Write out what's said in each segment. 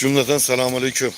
Cümleten selamünaleyküm.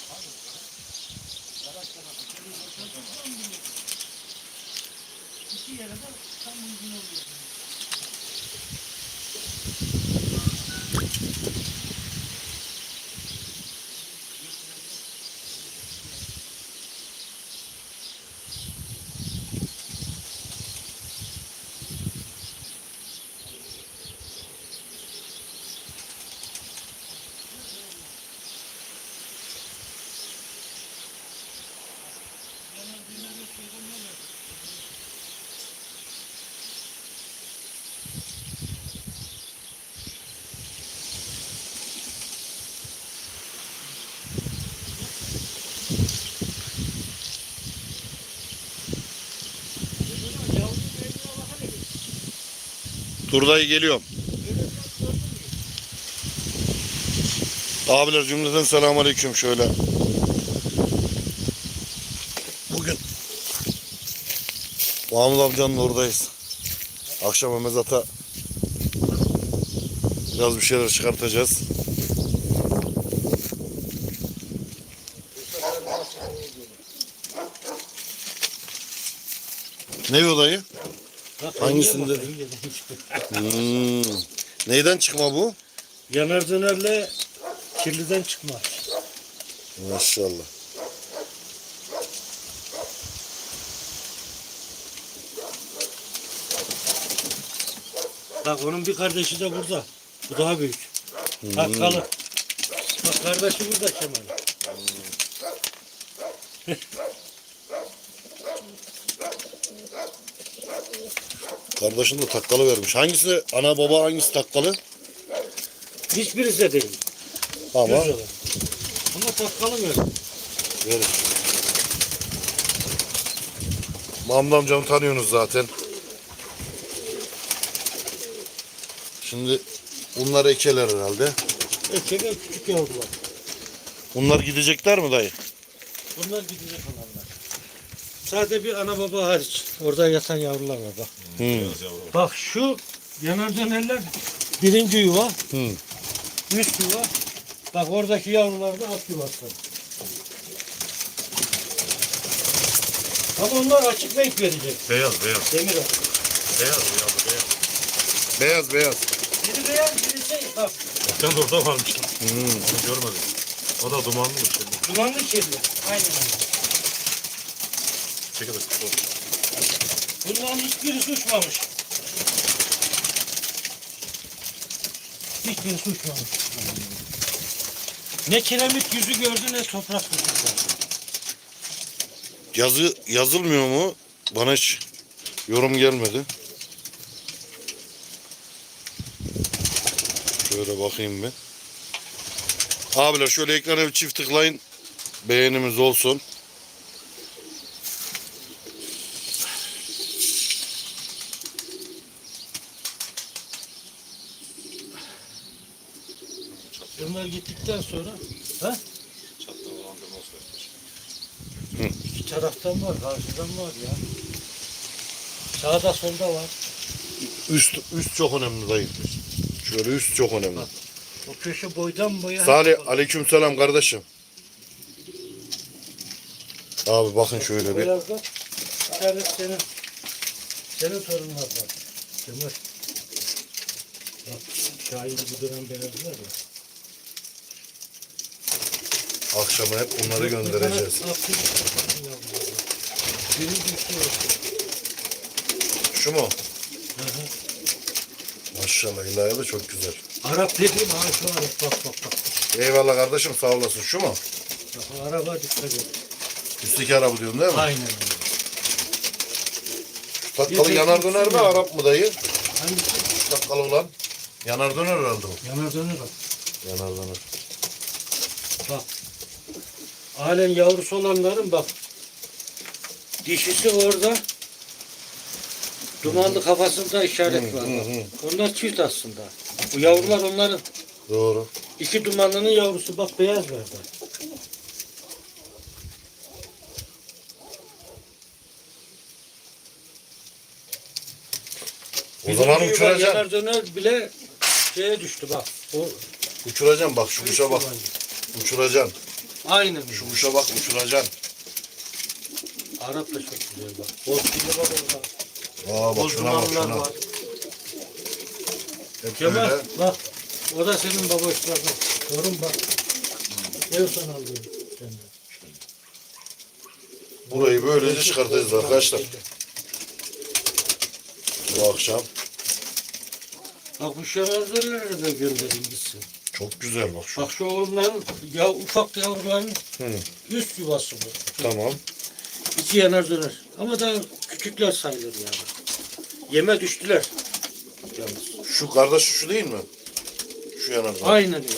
Turdayı geliyorum. Abiler cümleten selamünaleyküm şöyle. Bugün Mahmut amcanın oradayız. Akşam mezata biraz bir şeyler çıkartacağız. Ne dayı? Hangisinde? Hmm. Neyden çıkma bu? Yanar dönerle kirliden çıkma. Maşallah. Bak onun bir kardeşi de burada. Bu daha büyük. Hakkalı. Bak kardeşi burada Kemal. Kardeşin de takkalı vermiş. Hangisi ana baba hangisi takkalı? Hiçbirisi de değil. Olan. Ama takkalı mı? verir. Mahmut amcamı tanıyorsunuz zaten. Şimdi bunlar ekeler herhalde. Ekebe küçük yavrular. Bunlar gidecekler mi dayı? Bunlar gidecek olanlar. Sadece bir ana baba hariç. Orada yatan yavrular var bak. Hmm. Bak şu yanar dönerler birinci yuva, Hmm. üst yuva. Bak oradaki yavrular da alt yuvası. Ama onlar açık renk verecek. Beyaz beyaz. Demir o. Beyaz beyaz beyaz. Beyaz beyaz. Biri beyaz, biri şey. Bak Sen de orada varmış. Hmm. Onu görmedim. O da dumanlıymış şimdi. dumanlı kirli. Aynen öyle. Çekil. Bunların hiçbirisi uçmamış. Hiçbirisi uçmamış. Ne kiremit yüzü gördü ne toprak yüzü. Yazı yazılmıyor mu? Bana hiç yorum gelmedi. Şöyle bakayım bir. Abiler şöyle ekrana bir çift tıklayın. Beğenimiz olsun. Bunlar gittikten sonra ha? İki taraftan var, karşıdan var ya. Sağda solda var. Üst üst çok önemli dayı. Şöyle üst çok önemli. Bak. O köşe boydan boya. Salih aleykümselam kardeşim. Abi bakın şöyle bir. Biraz da bir tane senin senin torunlar var. Kemal. Bak Şahin bu dönem beyazlar ya. Akşama hep bunları göndereceğiz. Şu mu? Maşallah ilahi de çok güzel. Arap dediğim ha şu Arap bak bak bak. Eyvallah kardeşim sağ olasın. Şu mu? Bak o araba dikkat et. Üstteki araba diyorsun değil mi? Aynen. Takkalı yanar döner mi Arap mı dayı? Hangisi? Takkalı olan. Yanar döner herhalde bu. Yanar döner bak. Yanar döner. Halen yavrusu olanların bak. Dişisi orada. Dumanlı kafasında işaret var. bak. Onlar çift aslında. Bu yavrular onların. Doğru. İki dumanlının yavrusu bak beyaz verdi. O zaman Bizim uçuracaksın. Yanar döner bile şeye düştü bak. O Uçuracağım bak şu kuşa bak. Yabancı. Aynen. Şu kuşa bak uçuracaksın. Arap da çok güzel bak. Bozkirli bak orada. Aa bak şuna bak Bozdumanlar şuna. var. Hep Kemal böyle. bak. O da senin babaşların. Torun bak. Ev sana aldım. senden. Burayı böylece çıkartacağız arkadaşlar. Bu akşam. Bak bu şerazlarları da gönderin gitsin. Çok güzel bak şu. Bak şu oğlumların ya ufak yavruların Hı. üst yuvası bu. Tamam. İki yanar döner. Ama daha küçükler sayılır yani. Yeme düştüler. Yalnız. Şu kardeş şu değil mi? Şu yanarda. Aynen öyle.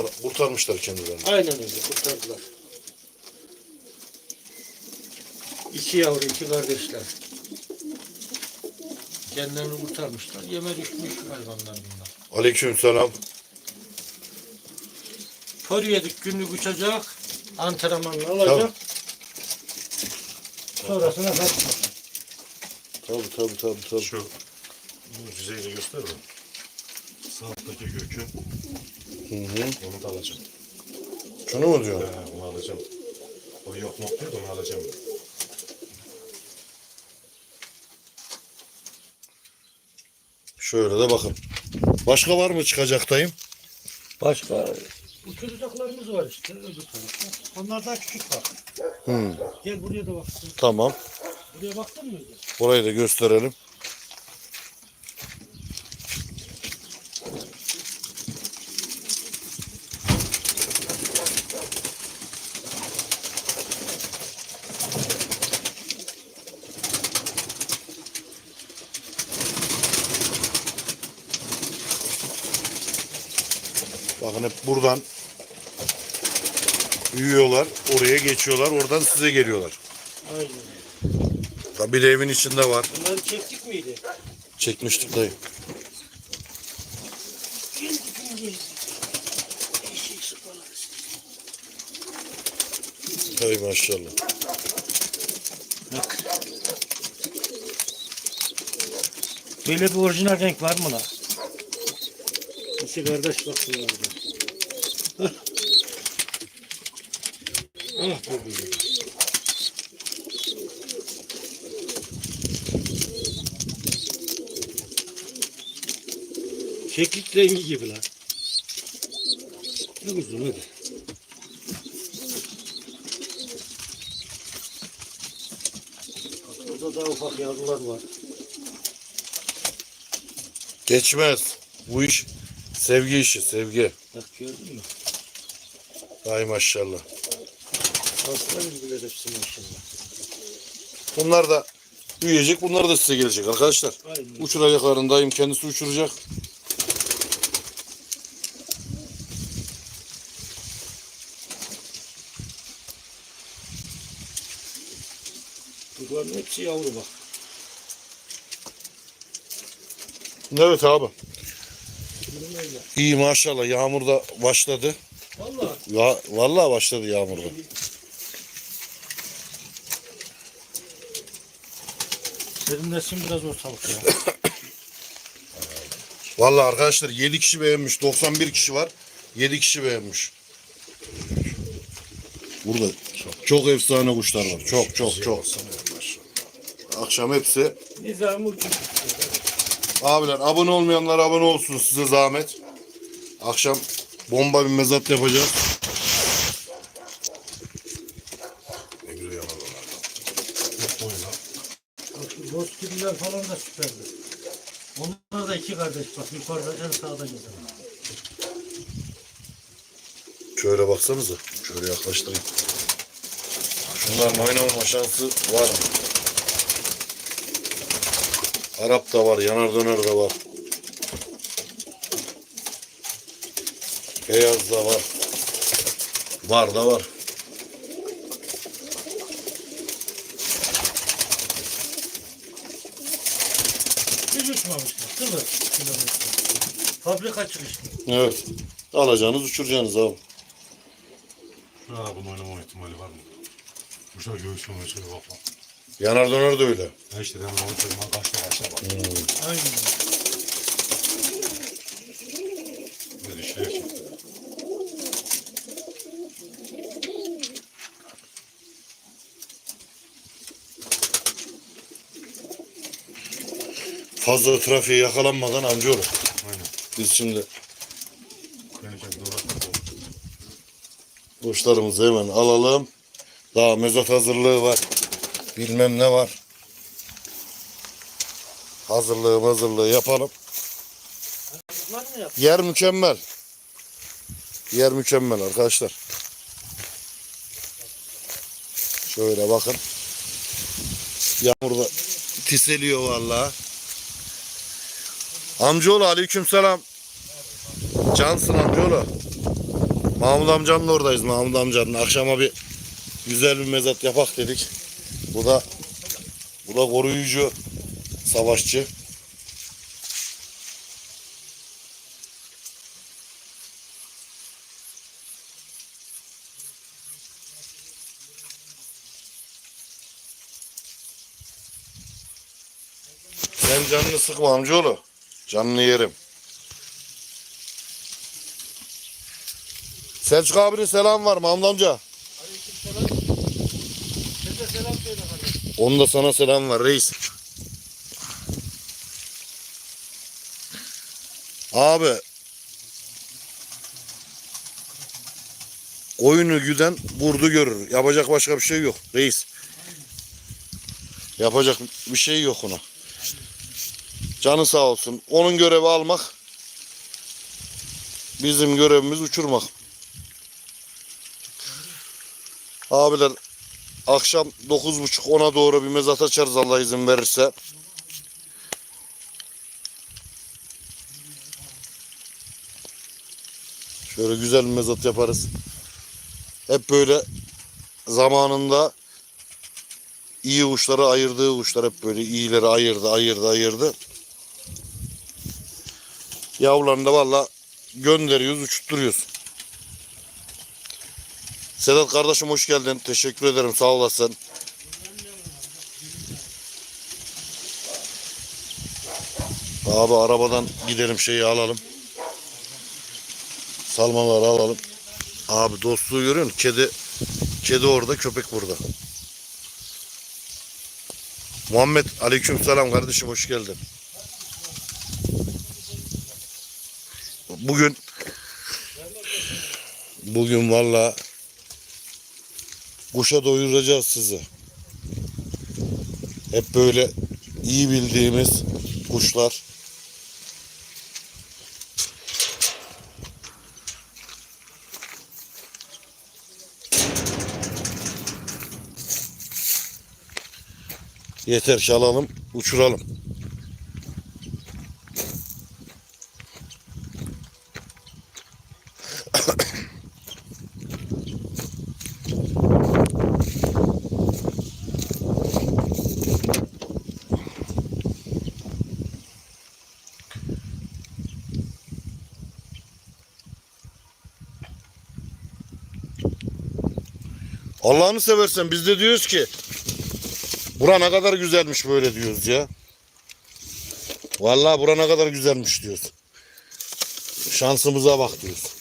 Onlar kurtarmışlar kendilerini. Aynen öyle. Kurtardılar. İki yavru, iki kardeşler. Kendilerini kurtarmışlar. Yeme düşmüş hayvanlar bunlar. Aleyküm selam. Kör yedik günlük uçacak. Antrenmanını alacak. Sonrasına kaçmak. Tabii tabii tabii tabii. Şu mucizeyi de göster mi? Saattaki gökü. Hı hı. Onu da alacağım. Şunu mu diyorsun? He, onu alacağım. O yok nok diyor da onu alacağım. Şöyle de bakın. Başka var mı çıkacak dayım? Başka uçuracaklarımız var işte öbür tarafta. Onlar daha küçük bak. Hı. Gel buraya da bak. Tamam. Buraya baktın mı? Burayı da gösterelim. Bakın hep buradan büyüyorlar, oraya geçiyorlar, oradan size geliyorlar. Aynen. Tabii de evin içinde var. Bunları çektik miydi? Çekmiştik dayı. Hay maşallah. Bak. Böyle bir orijinal renk var mı lan? İki kardeş bak bunlarda. Hah. Ah bebeğim. Keklik rengi gibi lan. Ne uzun hadi. Bak Orada daha ufak yavrular var. Geçmez. Bu iş sevgi işi, sevgi. Bak gördün mü? Hay maşallah. Aslan gibiler hepsi maşallah. Bunlar da büyüyecek, bunlar da size gelecek arkadaşlar. Aynen. Uçuracakların dayım kendisi uçuracak. Bunların hepsi yavru bak. Evet abi. İyi maşallah yağmur da başladı. Valla. Ya vallahi başladı yağmur da. Serinlesin biraz ortalık ya. Vallahi arkadaşlar 7 kişi beğenmiş. 91 kişi var. 7 kişi beğenmiş. Burada çok efsane kuşlar var. Çok çok çok. Akşam hepsi Nizami uçuk. Abiler abone olmayanlar abone olsun size zahmet. Akşam bomba bir mezat yapacağız. Ne güzel yalan onlardan. Hep boyun ha. Bak şu falan da süperdi. Onlar da iki kardeş bak yukarıda en sağda gezen. Şöyle baksanıza. Şöyle yaklaştırayım. Şunların oynamama şansı var mı? Arap da var, yanar döner de var. Beyaz da var. Var da var. Kilometre. Fabrika çıkışlı. Evet. Alacağınız uçuracaksınız abi. Bunun oynama ihtimali var mı? Kuşlar göğsüne şöyle bak bak. Yanar döner de öyle. Ha işte demin onu söyledim. Ha kaçta kaçta bak. Aynen. Fazla trafiğe yakalanmadan. Aynen. Biz şimdi kuşlarımızı hemen alalım. Daha mezat hazırlığı var. Bilmem ne var. Hazırlığı hazırlığı yapalım. Yer mükemmel. Yer mükemmel arkadaşlar. Şöyle bakın. Yağmurda tiseliyor vallahi. Amcaoğlu aleykümselam. Cansın amcaoğlu. Mahmut amcanın oradayız Mahmut amcanın. Akşama bir güzel bir mezat yapak dedik. Bu da bu da koruyucu savaşçı. Sen canını sıkma amcaoğlu. Canını yerim. Selçuk abinin selam var amca. Selam söyle kardeşim. Onun da sana selam var reis. Abi. Koyunu güden kurdu görür. Yapacak başka bir şey yok reis. Yapacak bir şey yok ona. Canı sağ olsun. Onun görevi almak. Bizim görevimiz uçurmak. Abiler akşam 9.30-10'a doğru bir mezat açarız Allah izin verirse. Şöyle güzel bir mezat yaparız. Hep böyle zamanında iyi uçları ayırdığı uçlar hep böyle iyileri ayırdı, ayırdı, ayırdı. Yavrularını da valla gönderiyoruz, uçutturuyoruz. Sedat kardeşim hoş geldin. Teşekkür ederim. Sağ olasın. Abi arabadan gidelim şeyi alalım. Salmaları alalım. Abi dostluğu görüyor musun? Kedi kedi orada, köpek burada. Muhammed aleykümselam kardeşim hoş geldin. Bugün bugün valla kuşa doyuracağız sizi. Hep böyle iyi bildiğimiz kuşlar. Yeter ki alalım, uçuralım. Allah'ını seversen biz de diyoruz ki bura ne kadar güzelmiş böyle diyoruz ya. Vallahi bura ne kadar güzelmiş diyoruz. Şansımıza bak diyoruz.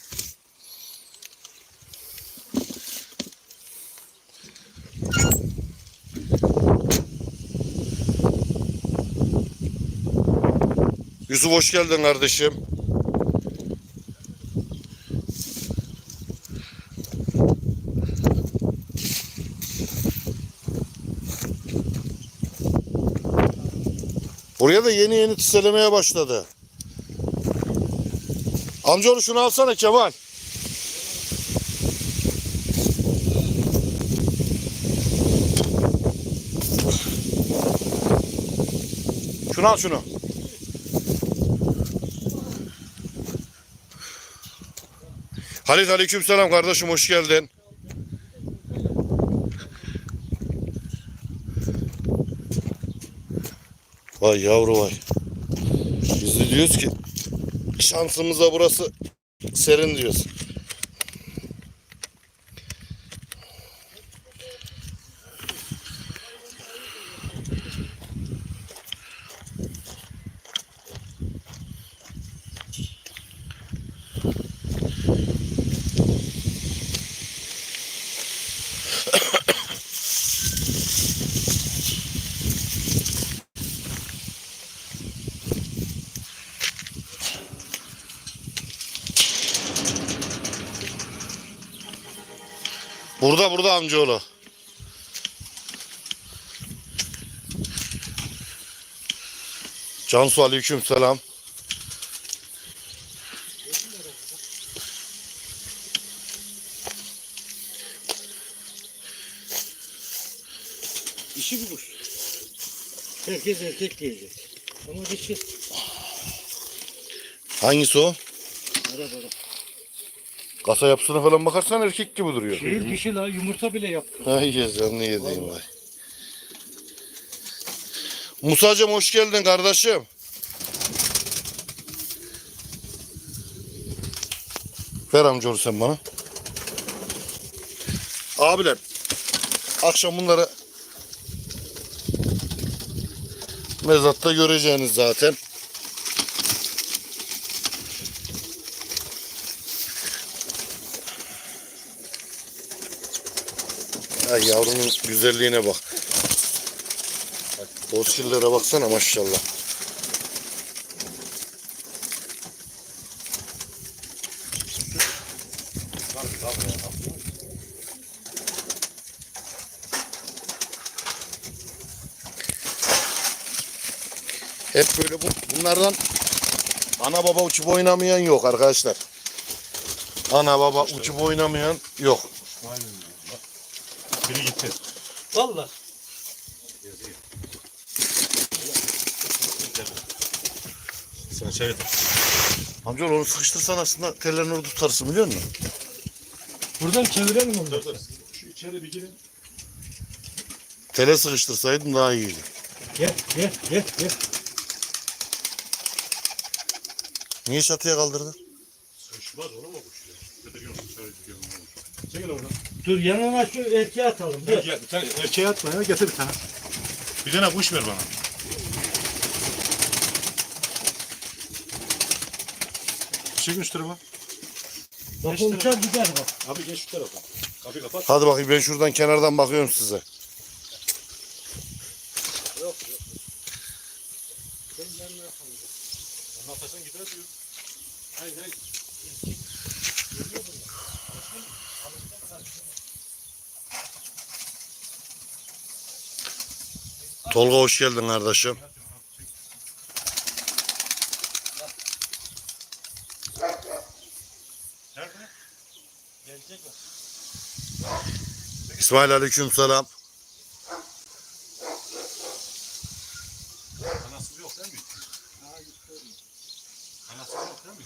Yusuf hoş geldin kardeşim. Buraya da yeni yeni tiselemeye başladı. Amcaoğlu şunu alsana Kemal. Şunu al şunu. Halit aleykümselam kardeşim hoş geldin. Vay yavru vay. Biz de diyoruz ki şansımıza burası serin diyoruz. Burada burada amcaoğlu. Cansu aleyküm selam. İşi bu. Herkes erkek diyecek. Ama dişi. Hangisi o? Ara ara. Kasa yapısına falan bakarsan erkek gibi duruyor. Değil dişi la yumurta bile yaptı. Ay yazan ne yediğim vay. Musacım hoş geldin kardeşim. Ver amcaoğlu sen bana. Abiler akşam bunları mezatta göreceğiniz zaten. Ay yavrunun güzelliğine bak. Fossillere baksana maşallah. Hep böyle bu, bunlardan ana baba uçup oynamayan yok arkadaşlar. Ana baba uçup oynamayan yok. Aynen. Valla. Sen şey Amca onu sıkıştırsan aslında tellerini orada tutarsın biliyor musun? Buradan çevirelim onu. Dur dur. Şu içeri bir girin. Tele sıkıştırsaydın daha iyiydi. Gel gel gel gel. Niye çatıya kaldırdın? Sıçmaz olur mu kuş ya? Getiriyorum. Şöyle gidiyorum. Çekil oradan. Dur yanına şu erkeği atalım. Dur gel. Bir tane erkeğe atma ya. Getir bir tane. Bir tane kuş ver bana. Çekin şu tarafa. Bak o uçar gider bak. Abi geç şu tarafa. Kapıyı kapat. Hadi bakayım ben şuradan kenardan bakıyorum size. Nefesin gider diyor. Hayır hayır. Tolga hoş geldin kardeşim. İsmail aleyküm selam. Anası yok değil mi? Anası yok değil mi?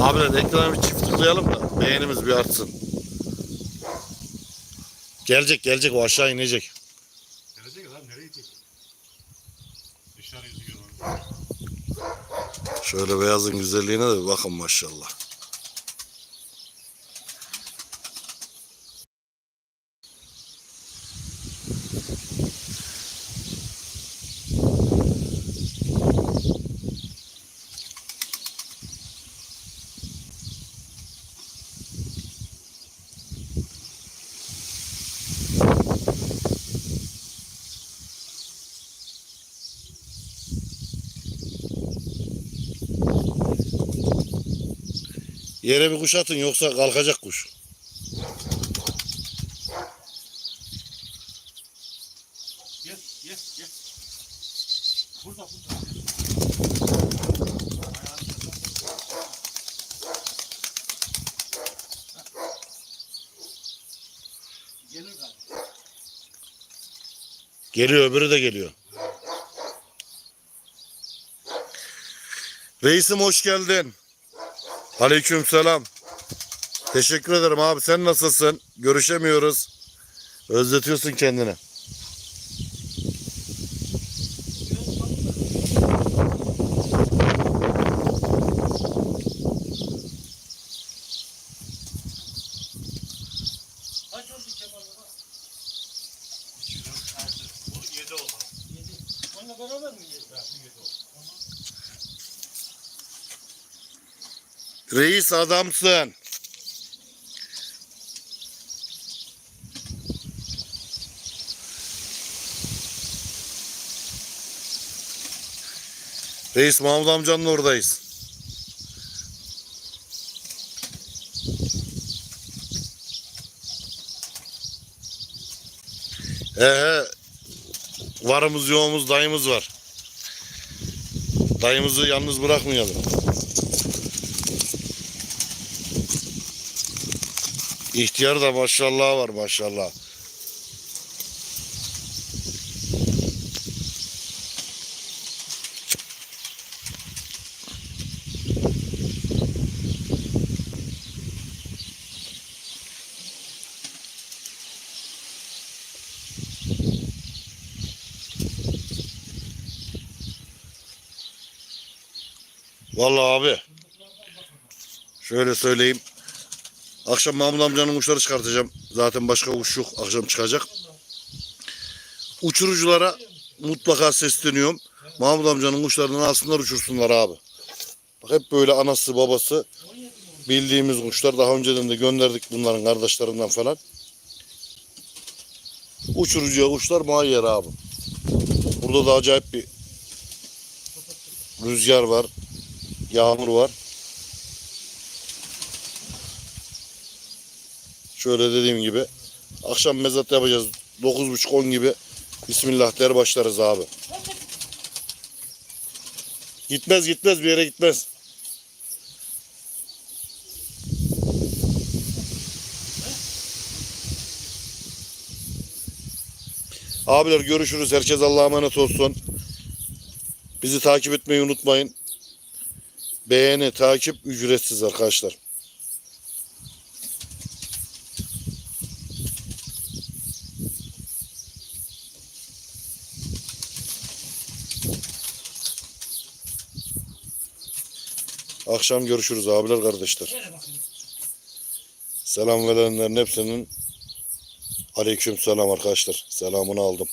Abiler ekrana bir çift tıklayalım da beğenimiz bir artsın. Gelecek gelecek o aşağı inecek. Gelecek lan nereye gidecek? Dışarı yüzü. Şöyle beyazın güzelliğine de bakın maşallah. Yere bir kuş atın yoksa kalkacak kuş. Gel gel gel. Burada burada. Gelir galiba. Geliyor öbürü de geliyor. Reisim hoş geldin. Aleyküm selam. Teşekkür ederim abi sen nasılsın? Görüşemiyoruz. Özletiyorsun kendini. Kaç oldu Kemal baba? 206. Bu 7 oldu. Yedi. Onunla beraber mi yedi? Ha, bu 7 oldu. Reis adamsın. Reis Mahmut amcanın oradayız. Ee, varımız yoğumuz dayımız var. Dayımızı yalnız bırakmayalım. İhtiyar da maşallah var maşallah. Vallahi abi. Şöyle söyleyeyim. Akşam Mahmut amcanın kuşları çıkartacağım. Zaten başka kuş yok. Akşam çıkacak. Uçuruculara mutlaka sesleniyorum. Mahmut amcanın kuşlarını alsınlar uçursunlar abi. Bak hep böyle anası babası bildiğimiz kuşlar. Daha önceden de gönderdik bunların kardeşlerinden falan. Uçurucuya kuşlar muayyer abi. Burada da acayip bir rüzgar var. Yağmur var. Şöyle dediğim gibi akşam mezat yapacağız. 9.30-10 gibi Bismillah der başlarız abi. Gitmez gitmez bir yere gitmez. Abiler görüşürüz. Herkes Allah'a emanet olsun. Bizi takip etmeyi unutmayın. Beğeni, takip ücretsiz arkadaşlar. Akşam görüşürüz abiler kardeşler. Selam verenlerin hepsinin aleyküm selam arkadaşlar. Selamını aldım.